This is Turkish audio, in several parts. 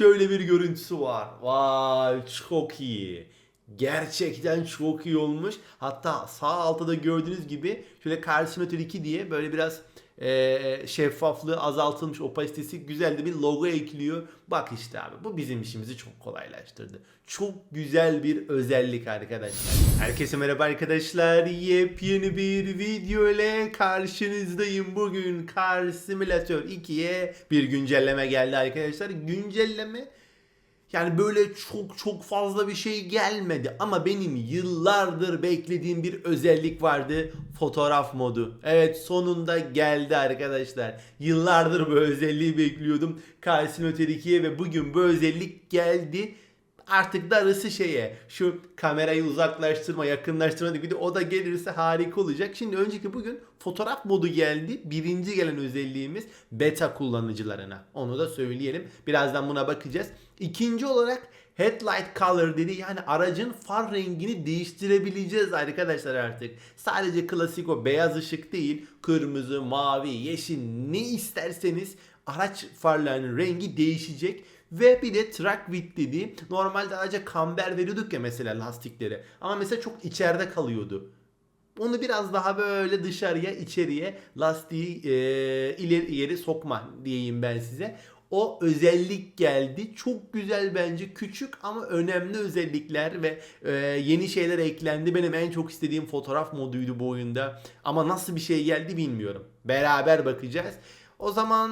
şöyle bir görüntüsü var. Vay çok iyi. Gerçekten çok iyi olmuş. Hatta sağ altta da gördüğünüz gibi şöyle Carcinotör 2 diye böyle biraz eee, şeffaflığı azaltılmış opasitesi güzel de bir logo ekliyor. Bak işte abi bu bizim işimizi çok kolaylaştırdı. Çok güzel bir özellik arkadaşlar. Herkese merhaba arkadaşlar. Yepyeni bir video ile karşınızdayım. Bugün Car Simulator 2'ye bir güncelleme geldi arkadaşlar. Güncelleme yani böyle çok çok fazla bir şey gelmedi ama benim yıllardır beklediğim bir özellik vardı. Fotoğraf modu. Evet sonunda geldi arkadaşlar. Yıllardır bu özelliği bekliyordum. Carcinotör 2'ye ve bugün bu özellik geldi. Artık darısı şeye şu kamerayı uzaklaştırma yakınlaştırma gibi de o da gelirse harika olacak. Şimdi önceki bugün fotoğraf modu geldi. Birinci gelen özelliğimiz beta kullanıcılarına. Onu da söyleyelim. Birazdan buna bakacağız. İkinci olarak Headlight Color dedi yani aracın far rengini değiştirebileceğiz arkadaşlar artık. Sadece klasik o beyaz ışık değil kırmızı, mavi, yeşil ne isterseniz araç farlarının rengi değişecek. Ve bir de track width dediği normalde araca kamber veriyorduk ya mesela lastiklere ama mesela çok içeride kalıyordu. Onu biraz daha böyle dışarıya içeriye lastiği e, ileri ileri sokma diyeyim ben size. O özellik geldi. Çok güzel bence. Küçük ama önemli özellikler ve e, yeni şeyler eklendi. Benim en çok istediğim fotoğraf moduydu bu oyunda. Ama nasıl bir şey geldi bilmiyorum. Beraber bakacağız. O zaman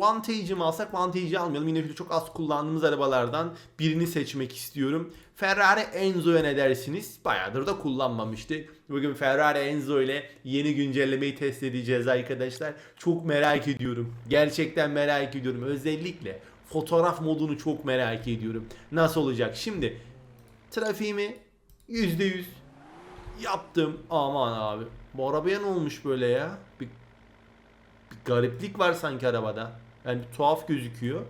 Vantage'i mi alsak Vantage'i almayalım. Yine çok az kullandığımız arabalardan birini seçmek istiyorum. Ferrari Enzo'ya ne dersiniz? Bayağıdır da kullanmamıştık. Bugün Ferrari Enzo ile yeni güncellemeyi test edeceğiz arkadaşlar. Çok merak ediyorum. Gerçekten merak ediyorum. Özellikle fotoğraf modunu çok merak ediyorum. Nasıl olacak? Şimdi trafiğimi %100 yaptım. Aman abi. Bu arabaya ne olmuş böyle ya? Bir bir gariplik var sanki arabada. Yani tuhaf gözüküyor.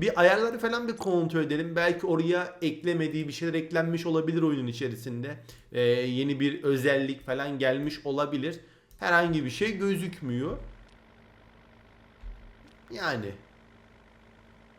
Bir ayarları falan bir kontrol edelim. Belki oraya eklemediği bir şeyler eklenmiş olabilir oyunun içerisinde. Ee, yeni bir özellik falan gelmiş olabilir. Herhangi bir şey gözükmüyor. Yani.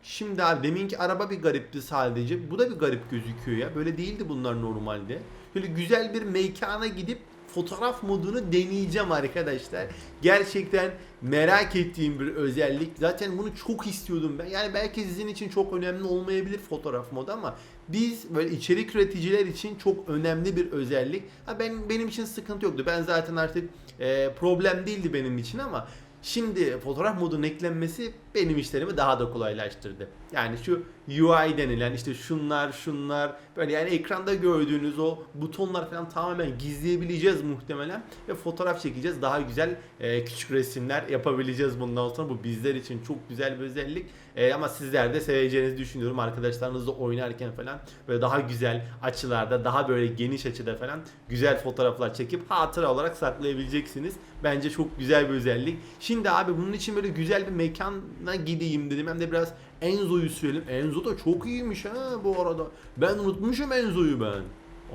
Şimdi abi deminki araba bir garipti sadece. Bu da bir garip gözüküyor ya. Böyle değildi bunlar normalde. Böyle güzel bir mekana gidip fotoğraf modunu deneyeceğim arkadaşlar. Gerçekten merak ettiğim bir özellik. Zaten bunu çok istiyordum ben. Yani belki sizin için çok önemli olmayabilir fotoğraf modu ama biz böyle içerik üreticiler için çok önemli bir özellik. Ha ben benim için sıkıntı yoktu. Ben zaten artık e, problem değildi benim için ama Şimdi fotoğraf modunun eklenmesi benim işlerimi daha da kolaylaştırdı. Yani şu UI denilen işte şunlar şunlar böyle yani ekranda gördüğünüz o butonlar falan tamamen gizleyebileceğiz muhtemelen ve fotoğraf çekeceğiz. Daha güzel e, küçük resimler yapabileceğiz bundan sonra. Bu bizler için çok güzel bir özellik. E, ama sizler de seveceğinizi düşünüyorum arkadaşlarınızla oynarken falan böyle daha güzel açılarda daha böyle geniş açıda falan güzel fotoğraflar çekip hatıra olarak saklayabileceksiniz. Bence çok güzel bir özellik. Şimdi abi bunun için böyle güzel bir mekana gideyim dedim. Hem de biraz Enzo'yu sürelim. Enzo da çok iyiymiş ha bu arada. Ben unutmuşum Enzo'yu ben.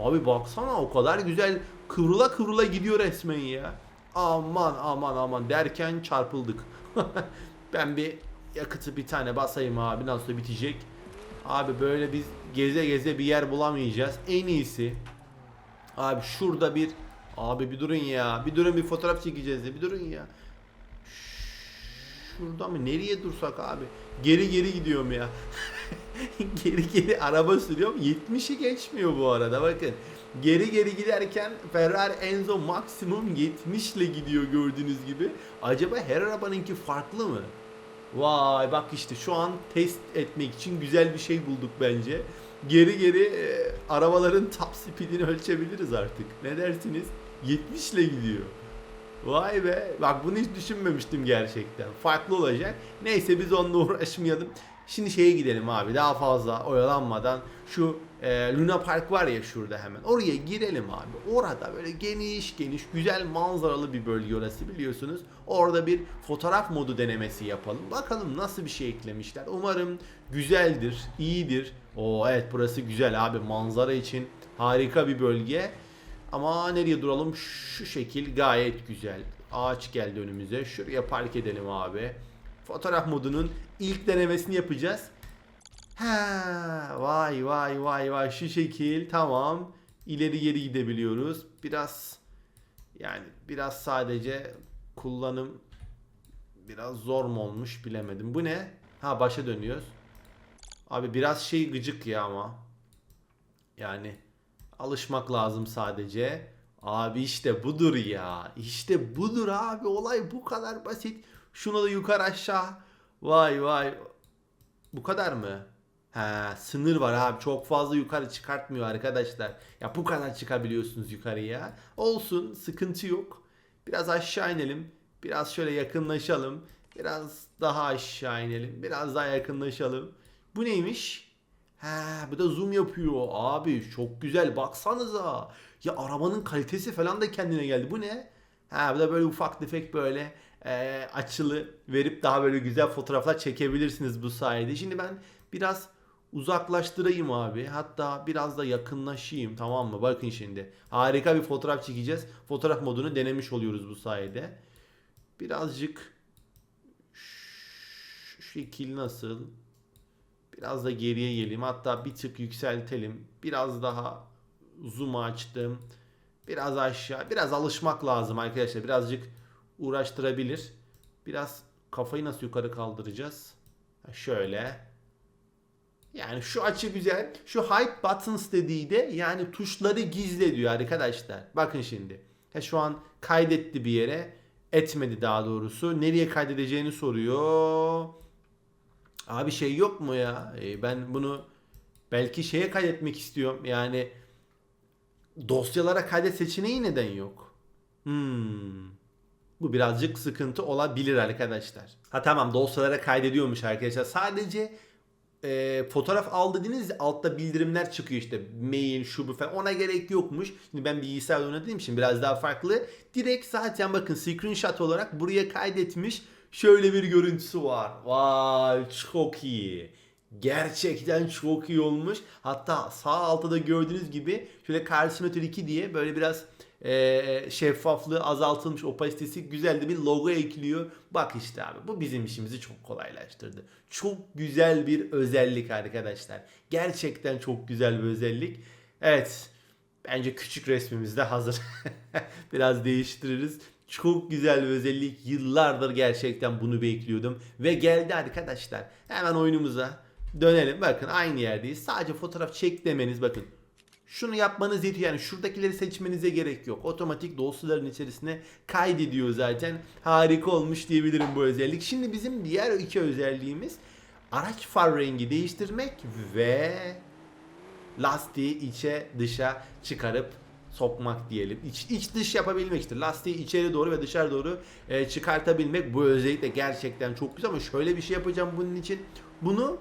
Abi baksana o kadar güzel kıvrıla kıvrıla gidiyor resmen ya. Aman aman aman derken çarpıldık. ben bir yakıtı bir tane basayım abi nasıl bitecek. Abi böyle biz geze geze bir yer bulamayacağız. En iyisi. Abi şurada bir Abi bir durun ya. Bir durun bir fotoğraf çekeceğiz de bir durun ya. Şurada mı? Nereye dursak abi? Geri geri gidiyorum ya. geri geri araba sürüyorum. 70'i geçmiyor bu arada bakın. Geri geri giderken Ferrari Enzo maksimum 70 ile gidiyor gördüğünüz gibi. Acaba her arabanınki farklı mı? Vay bak işte şu an test etmek için güzel bir şey bulduk bence. Geri geri e, arabaların top speedini ölçebiliriz artık. Ne dersiniz? 70 ile gidiyor. Vay be. Bak bunu hiç düşünmemiştim gerçekten. Farklı olacak. Neyse biz onunla uğraşmayalım. Şimdi şeye gidelim abi daha fazla oyalanmadan şu e, Luna Park var ya şurada hemen oraya girelim abi. Orada böyle geniş geniş güzel manzaralı bir bölge orası biliyorsunuz. Orada bir fotoğraf modu denemesi yapalım. Bakalım nasıl bir şey eklemişler. Umarım güzeldir, iyidir. O evet burası güzel abi manzara için harika bir bölge. Ama nereye duralım? Şu şekil gayet güzel. Ağaç geldi önümüze. Şuraya park edelim abi. Fotoğraf modunun ilk denemesini yapacağız. Ha, vay vay vay vay şu şekil tamam. İleri geri gidebiliyoruz. Biraz yani biraz sadece kullanım biraz zor mu olmuş bilemedim. Bu ne? Ha başa dönüyoruz. Abi biraz şey gıcık ya ama. Yani alışmak lazım sadece. Abi işte budur ya. İşte budur abi. Olay bu kadar basit. Şunu da yukarı aşağı. Vay vay. Bu kadar mı? He, sınır var abi. Çok fazla yukarı çıkartmıyor arkadaşlar. Ya bu kadar çıkabiliyorsunuz yukarıya. Olsun, sıkıntı yok. Biraz aşağı inelim. Biraz şöyle yakınlaşalım. Biraz daha aşağı inelim. Biraz daha yakınlaşalım. Bu neymiş? He, bu da zoom yapıyor. Abi çok güzel. Baksanıza. Ya arabanın kalitesi falan da kendine geldi. Bu ne? Ha, bu da böyle ufak tefek böyle e, açılı verip daha böyle güzel fotoğraflar çekebilirsiniz bu sayede. Şimdi ben biraz uzaklaştırayım abi. Hatta biraz da yakınlaşayım tamam mı? Bakın şimdi. Harika bir fotoğraf çekeceğiz. Fotoğraf modunu denemiş oluyoruz bu sayede. Birazcık şu şekil nasıl? Biraz da geriye geleyim. Hatta bir tık yükseltelim. Biraz daha zoom açtım. Biraz aşağı. Biraz alışmak lazım arkadaşlar. Birazcık uğraştırabilir. Biraz kafayı nasıl yukarı kaldıracağız? Şöyle. Yani şu açı güzel. Şu hide buttons dediği de yani tuşları gizle diyor arkadaşlar. Bakın şimdi. Ha, şu an kaydetti bir yere. Etmedi daha doğrusu. Nereye kaydedeceğini soruyor. Abi şey yok mu ya? E, ben bunu belki şeye kaydetmek istiyorum. Yani dosyalara kaydet seçeneği neden yok? Hmm. Bu birazcık sıkıntı olabilir arkadaşlar. Ha tamam dosyalara kaydediyormuş arkadaşlar. Sadece e, fotoğraf al dediğiniz altta bildirimler çıkıyor işte mail şu bu falan ona gerek yokmuş. Şimdi ben bilgisayarda oynadığım için biraz daha farklı. Direkt zaten bakın screenshot olarak buraya kaydetmiş. Şöyle bir görüntüsü var. Vay çok iyi. Gerçekten çok iyi olmuş. Hatta sağ altta da gördüğünüz gibi şöyle Carcinotör 2 diye böyle biraz e, şeffaflığı azaltılmış opasitesi güzel de bir logo ekliyor. Bak işte abi bu bizim işimizi çok kolaylaştırdı. Çok güzel bir özellik arkadaşlar. Gerçekten çok güzel bir özellik. Evet bence küçük resmimiz de hazır. biraz değiştiririz. Çok güzel bir özellik. Yıllardır gerçekten bunu bekliyordum. Ve geldi arkadaşlar. Hemen oyunumuza dönelim. Bakın aynı yerdeyiz. Sadece fotoğraf çek demeniz bakın. Şunu yapmanız yetiyor. Yani şuradakileri seçmenize gerek yok. Otomatik dosyaların içerisine kaydediyor zaten. Harika olmuş diyebilirim bu özellik. Şimdi bizim diğer iki özelliğimiz araç far rengi değiştirmek ve lastiği içe dışa çıkarıp sokmak diyelim. İç, iç dış yapabilmek işte. Lastiği içeri doğru ve dışarı doğru e, çıkartabilmek. Bu özellik de gerçekten çok güzel ama şöyle bir şey yapacağım bunun için. Bunu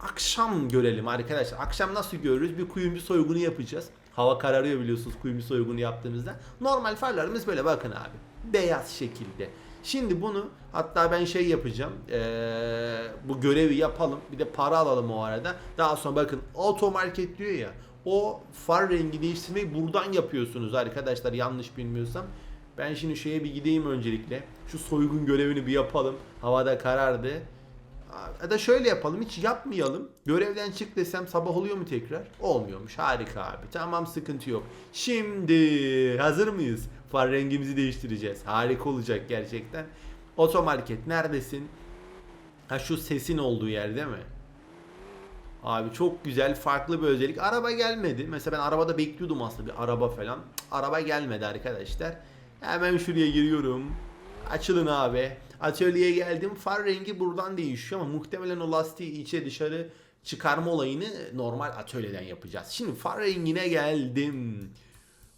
akşam görelim arkadaşlar. Akşam nasıl görürüz? Bir kuyumcu soygunu yapacağız. Hava kararıyor biliyorsunuz kuyumcu soygunu yaptığımızda. Normal farlarımız böyle bakın abi. Beyaz şekilde. Şimdi bunu hatta ben şey yapacağım. Ee, bu görevi yapalım. Bir de para alalım o arada. Daha sonra bakın auto market diyor ya. O far rengi değiştirmeyi buradan yapıyorsunuz arkadaşlar yanlış bilmiyorsam. Ben şimdi şeye bir gideyim öncelikle. Şu soygun görevini bir yapalım. Havada karardı. Ya da şöyle yapalım hiç yapmayalım. Görevden çık desem sabah oluyor mu tekrar? Olmuyormuş. Harika abi. Tamam sıkıntı yok. Şimdi hazır mıyız? Far rengimizi değiştireceğiz. Harika olacak gerçekten. Otomarket neredesin? Ha şu sesin olduğu yer değil mi? Abi çok güzel farklı bir özellik. Araba gelmedi. Mesela ben arabada bekliyordum aslında bir araba falan. Araba gelmedi arkadaşlar. Hemen şuraya giriyorum. Açılın abi. Atölyeye geldim. Far rengi buradan değişiyor ama muhtemelen o lastiği içe dışarı çıkarma olayını normal atölyeden yapacağız. Şimdi far rengine geldim.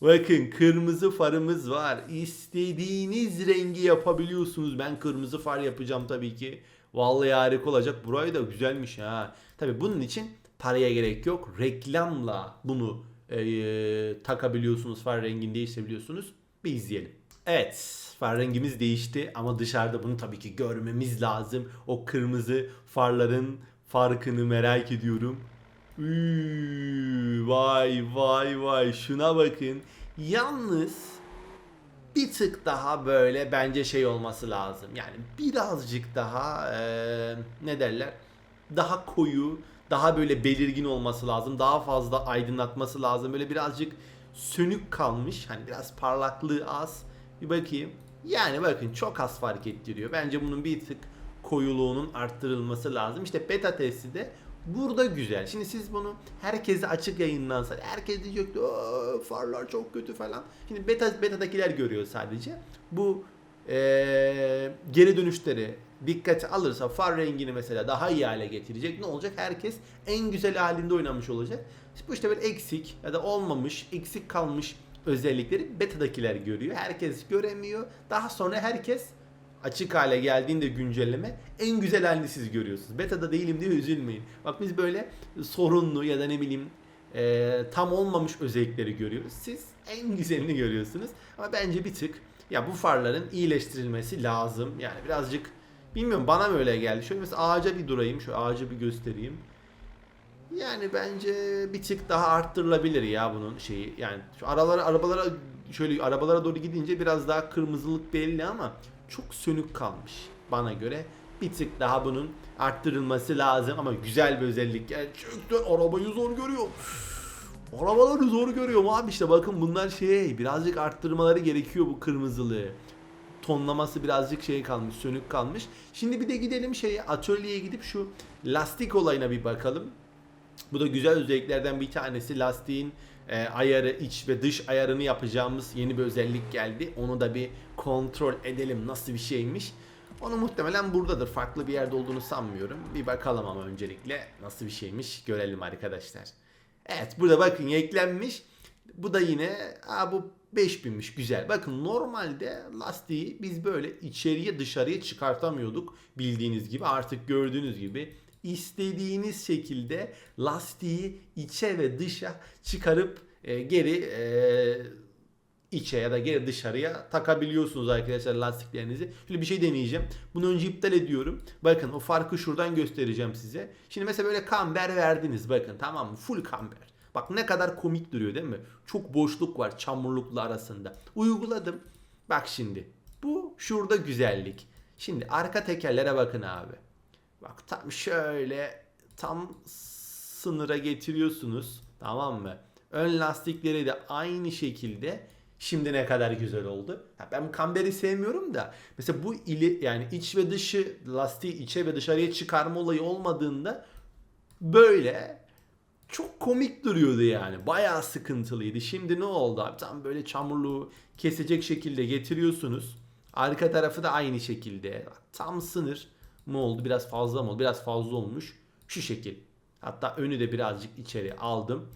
Bakın kırmızı farımız var. İstediğiniz rengi yapabiliyorsunuz. Ben kırmızı far yapacağım tabii ki. Vallahi harika olacak. Burayı da güzelmiş ha. Tabii bunun için paraya gerek yok. Reklamla bunu e, takabiliyorsunuz. Far rengini değiştirebiliyorsunuz. Bir izleyelim. Evet, far rengimiz değişti ama dışarıda bunu tabii ki görmemiz lazım. O kırmızı farların farkını merak ediyorum. Üü, vay vay vay şuna bakın. Yalnız bir tık daha böyle bence şey olması lazım. Yani birazcık daha eee, ne derler? Daha koyu, daha böyle belirgin olması lazım. Daha fazla aydınlatması lazım. Böyle birazcık sönük kalmış. Hani biraz parlaklığı az. Bir bakayım. Yani bakın çok az fark ettiriyor. Bence bunun bir tık koyuluğunun arttırılması lazım. İşte beta testi de burada güzel. Şimdi siz bunu herkese açık yayınlansa herkes diyecek ki "Aa, farlar çok kötü falan. Şimdi beta betadakiler görüyor sadece. Bu eee, geri dönüşleri dikkate alırsa far rengini mesela daha iyi hale getirecek. Ne olacak? Herkes en güzel halinde oynamış olacak. Bu işte böyle eksik ya da olmamış, eksik kalmış özellikleri betadakiler görüyor. Herkes göremiyor. Daha sonra herkes açık hale geldiğinde güncelleme en güzel halini siz görüyorsunuz. Beta'da değilim diye üzülmeyin. Bak biz böyle sorunlu ya da ne bileyim e, tam olmamış özellikleri görüyoruz. Siz en güzelini görüyorsunuz. Ama bence bir tık ya bu farların iyileştirilmesi lazım. Yani birazcık bilmiyorum bana mı öyle geldi. Şöyle mesela ağaca bir durayım. Şu ağacı bir göstereyim. Yani bence bir tık daha arttırılabilir ya bunun şeyi. Yani şu aralara arabalara şöyle arabalara doğru gidince biraz daha kırmızılık belli ama çok sönük kalmış bana göre. Bir tık daha bunun arttırılması lazım ama güzel bir özellik. Gerçekten arabayı zor görüyorum. Arabaları zor görüyorum abi işte bakın bunlar şey birazcık arttırmaları gerekiyor bu kırmızılığı. Tonlaması birazcık şey kalmış sönük kalmış. Şimdi bir de gidelim şeye atölyeye gidip şu lastik olayına bir bakalım. Bu da güzel özelliklerden bir tanesi. Lastiğin e, ayarı, iç ve dış ayarını yapacağımız yeni bir özellik geldi. Onu da bir kontrol edelim nasıl bir şeymiş. Onu muhtemelen buradadır. Farklı bir yerde olduğunu sanmıyorum. Bir bakalım ama öncelikle nasıl bir şeymiş görelim arkadaşlar. Evet burada bakın eklenmiş. Bu da yine aa, bu 5000'miş güzel. Bakın normalde lastiği biz böyle içeriye dışarıya çıkartamıyorduk. Bildiğiniz gibi artık gördüğünüz gibi istediğiniz şekilde lastiği içe ve dışa çıkarıp e, geri e, içe ya da geri dışarıya takabiliyorsunuz arkadaşlar lastiklerinizi. Şöyle bir şey deneyeceğim. Bunu önce iptal ediyorum. Bakın o farkı şuradan göstereceğim size. Şimdi mesela böyle kamber verdiniz bakın tamam mı? Full kamber. Bak ne kadar komik duruyor değil mi? Çok boşluk var çamurlukla arasında. Uyguladım. Bak şimdi. Bu şurada güzellik. Şimdi arka tekerlere bakın abi. Bak tam şöyle tam sınıra getiriyorsunuz. Tamam mı? Ön lastikleri de aynı şekilde şimdi ne kadar güzel oldu. Ha, ben kamberi sevmiyorum da mesela bu ili yani iç ve dışı lastiği içe ve dışarıya çıkarma olayı olmadığında böyle çok komik duruyordu yani. Bayağı sıkıntılıydı. Şimdi ne oldu abi? Tam böyle çamurluğu kesecek şekilde getiriyorsunuz. Arka tarafı da aynı şekilde. Tam sınır mı oldu? Biraz fazla mı oldu? Biraz fazla olmuş. Şu şekil. Hatta önü de birazcık içeri aldım.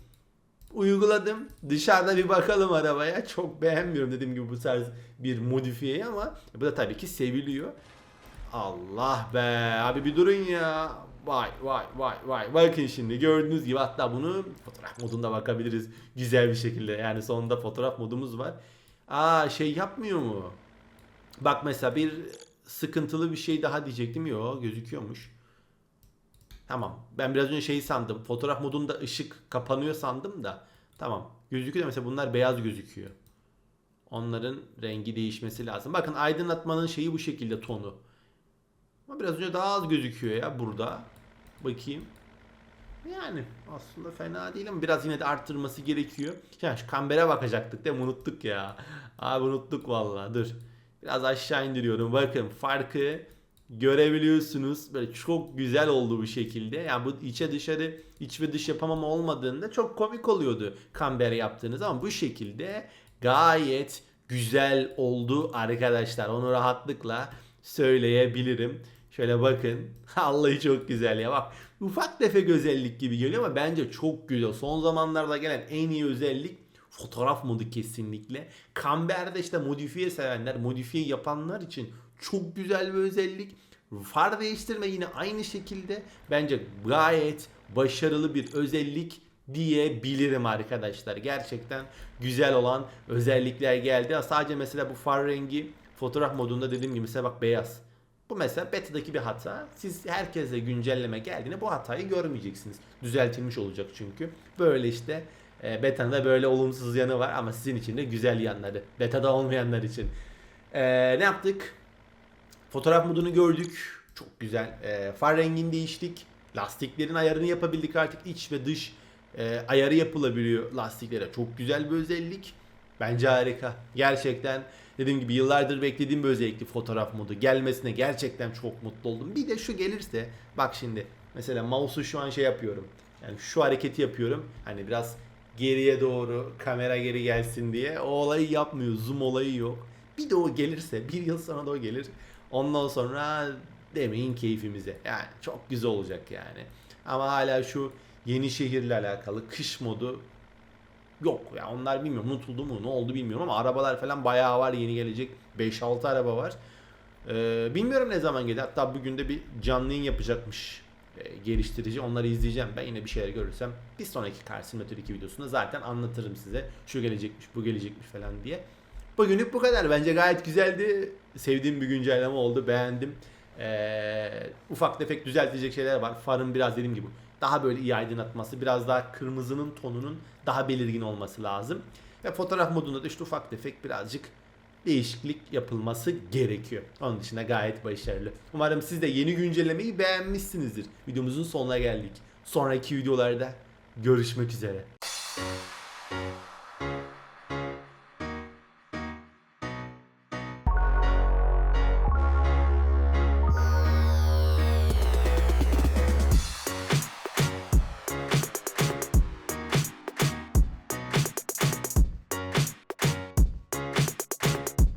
Uyguladım. Dışarıda bir bakalım arabaya. Çok beğenmiyorum dediğim gibi bu tarz bir modifiyeyi ama bu da tabii ki seviliyor. Allah be abi bir durun ya. Vay vay vay vay. Bakın şimdi gördüğünüz gibi hatta bunu fotoğraf modunda bakabiliriz güzel bir şekilde. Yani sonunda fotoğraf modumuz var. Aa şey yapmıyor mu? Bak mesela bir sıkıntılı bir şey daha diyecektim. Yo gözüküyormuş. Tamam. Ben biraz önce şeyi sandım. Fotoğraf modunda ışık kapanıyor sandım da. Tamam. Gözüküyor da mesela bunlar beyaz gözüküyor. Onların rengi değişmesi lazım. Bakın aydınlatmanın şeyi bu şekilde tonu. Ama biraz önce daha az gözüküyor ya burada. Bakayım. Yani aslında fena değil ama biraz yine de arttırması gerekiyor. Ya şu kambere bakacaktık değil mi? Unuttuk ya. Abi unuttuk vallahi. Dur. Biraz aşağı indiriyorum. Bakın farkı görebiliyorsunuz. Böyle çok güzel oldu bu şekilde. Yani bu içe dışarı iç ve dış yapamama olmadığında çok komik oluyordu kamber yaptığınız ama bu şekilde gayet güzel oldu arkadaşlar. Onu rahatlıkla söyleyebilirim. Şöyle bakın. Vallahi çok güzel ya. Bak ufak tefek özellik gibi geliyor ama bence çok güzel. Son zamanlarda gelen en iyi özellik fotoğraf modu kesinlikle. Kamber'de işte modifiye sevenler, modifiye yapanlar için çok güzel bir özellik. Far değiştirme yine aynı şekilde bence gayet başarılı bir özellik diyebilirim arkadaşlar. Gerçekten güzel olan özellikler geldi. Sadece mesela bu far rengi fotoğraf modunda dediğim gibi mesela bak beyaz. Bu mesela beta'daki bir hata. Siz herkese güncelleme geldiğinde bu hatayı görmeyeceksiniz. Düzeltilmiş olacak çünkü. Böyle işte e, beta'nın da böyle olumsuz yanı var ama sizin için de güzel yanları. Beta'da olmayanlar için. E, ne yaptık? Fotoğraf modunu gördük. Çok güzel. E, far rengini değiştik. lastiklerin ayarını yapabildik artık iç ve dış e, ayarı yapılabiliyor lastiklere. Çok güzel bir özellik. Bence harika. Gerçekten dediğim gibi yıllardır beklediğim bir özellikti fotoğraf modu. Gelmesine gerçekten çok mutlu oldum. Bir de şu gelirse bak şimdi mesela mouse'u şu an şey yapıyorum. Yani şu hareketi yapıyorum. Hani biraz geriye doğru kamera geri gelsin diye. O olayı yapmıyor. Zoom olayı yok. Bir de o gelirse bir yıl sonra da o gelir. Ondan sonra demeyin keyfimize. Yani çok güzel olacak yani. Ama hala şu yeni şehirle alakalı kış modu yok ya onlar bilmiyorum unutuldu mu ne oldu bilmiyorum ama arabalar falan bayağı var yeni gelecek 5-6 araba var. Ee, bilmiyorum ne zaman gelir hatta bugün de bir canlı yayın yapacakmış e, geliştirici onları izleyeceğim ben yine bir şeyler görürsem bir sonraki Car Simulator 2 videosunda zaten anlatırım size şu gelecekmiş bu gelecekmiş falan diye. Bugünlük bu kadar bence gayet güzeldi sevdiğim bir güncelleme oldu beğendim. Ee, ufak tefek düzeltilecek şeyler var farın biraz dediğim gibi daha böyle iyi aydınlatması, biraz daha kırmızının tonunun daha belirgin olması lazım. Ve fotoğraf modunda da işte ufak tefek birazcık değişiklik yapılması gerekiyor. Onun dışında gayet başarılı. Umarım siz de yeni güncellemeyi beğenmişsinizdir. Videomuzun sonuna geldik. Sonraki videolarda görüşmek üzere.